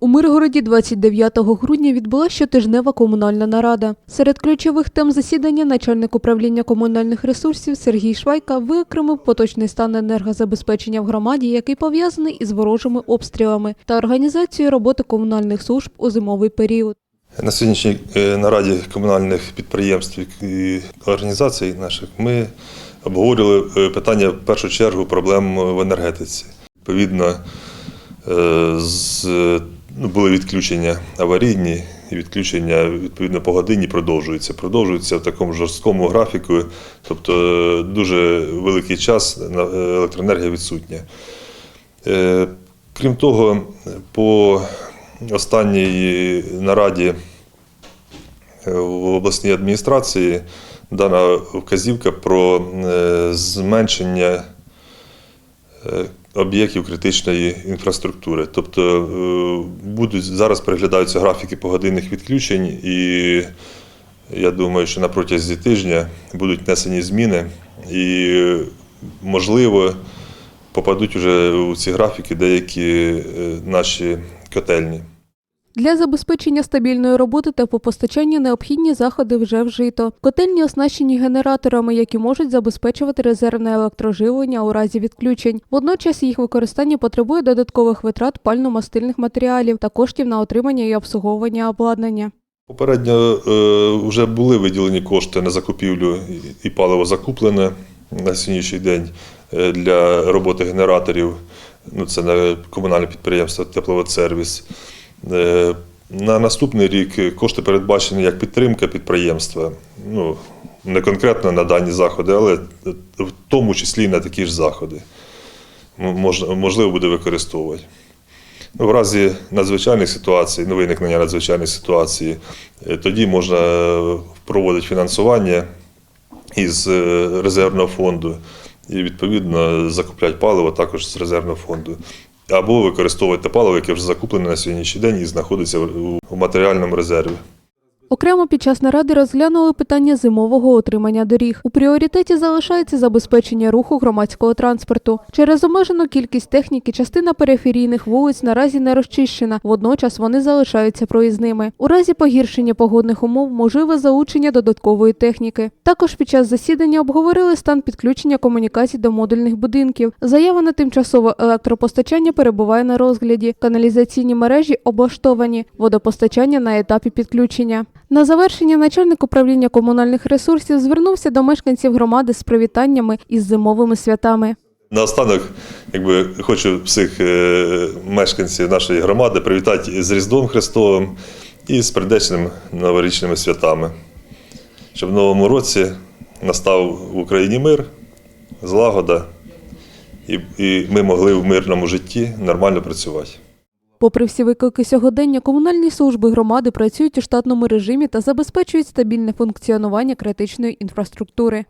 У Миргороді 29 грудня відбулася щотижнева комунальна нарада. Серед ключових тем засідання начальник управління комунальних ресурсів Сергій Швайка виокремив поточний стан енергозабезпечення в громаді, який пов'язаний із ворожими обстрілами та організацією роботи комунальних служб у зимовий період. На сьогоднішній е, нараді комунальних підприємств і організацій наших ми обговорювали е, питання в першу чергу проблем в енергетиці. Відповідно, з, ну, були відключення аварійні, і відключення відповідно по годині продовжуються. Продовжуються в такому жорсткому графіку, тобто е, дуже великий час е, електроенергія відсутня. Е, Крім того, по останній нараді е, в обласній адміністрації дана вказівка про е, зменшення е, об'єктів критичної інфраструктури. Тобто е, будуть зараз переглядаються графіки погодинних відключень, і я думаю, що на протязі тижня будуть внесені зміни, і е, можливо попадуть уже у ці графіки деякі е, наші котельні. Для забезпечення стабільної роботи та по постачанню необхідні заходи вже вжито. Котельні оснащені генераторами, які можуть забезпечувати резервне електроживлення у разі відключень. Водночас їх використання потребує додаткових витрат пально-мастильних матеріалів та коштів на отримання і обслуговування обладнання. Попередньо е, вже були виділені кошти на закупівлю і паливо закуплене на сьогоднішній день е, для роботи генераторів. Ну, це на комунальне підприємство Тепловодсервіс. Е, На наступний рік кошти передбачені як підтримка підприємства. Ну, не конкретно на дані заходи, але в тому числі на такі ж заходи. Можливо буде використовувати. Ну, В разі надзвичайних ситуацій, ну, виникнення надзвичайних ситуацій, е, тоді можна е, проводити фінансування із резервного фонду і відповідно закупляти паливо також з резервного фонду. Або використовувати паливо, яке вже закуплене на сьогоднішній день і знаходиться у матеріальному резерві. Окремо під час наради розглянули питання зимового утримання доріг. У пріоритеті залишається забезпечення руху громадського транспорту. Через обмежену кількість техніки частина периферійних вулиць наразі не розчищена, водночас вони залишаються проїзними. У разі погіршення погодних умов можливе залучення додаткової техніки. Також під час засідання обговорили стан підключення комунікацій до модульних будинків. Заява на тимчасове електропостачання перебуває на розгляді. Каналізаційні мережі облаштовані, водопостачання на етапі підключення. На завершення начальник управління комунальних ресурсів звернувся до мешканців громади з привітаннями із зимовими святами. Наостанок, якби хочу всіх е, мешканців нашої громади привітати з Різдвом Христовим і з прийдешними новорічними святами. Щоб в новому році настав в Україні мир, злагода, і ми могли в мирному житті нормально працювати. Попри всі виклики сьогодення, комунальні служби громади працюють у штатному режимі та забезпечують стабільне функціонування критичної інфраструктури.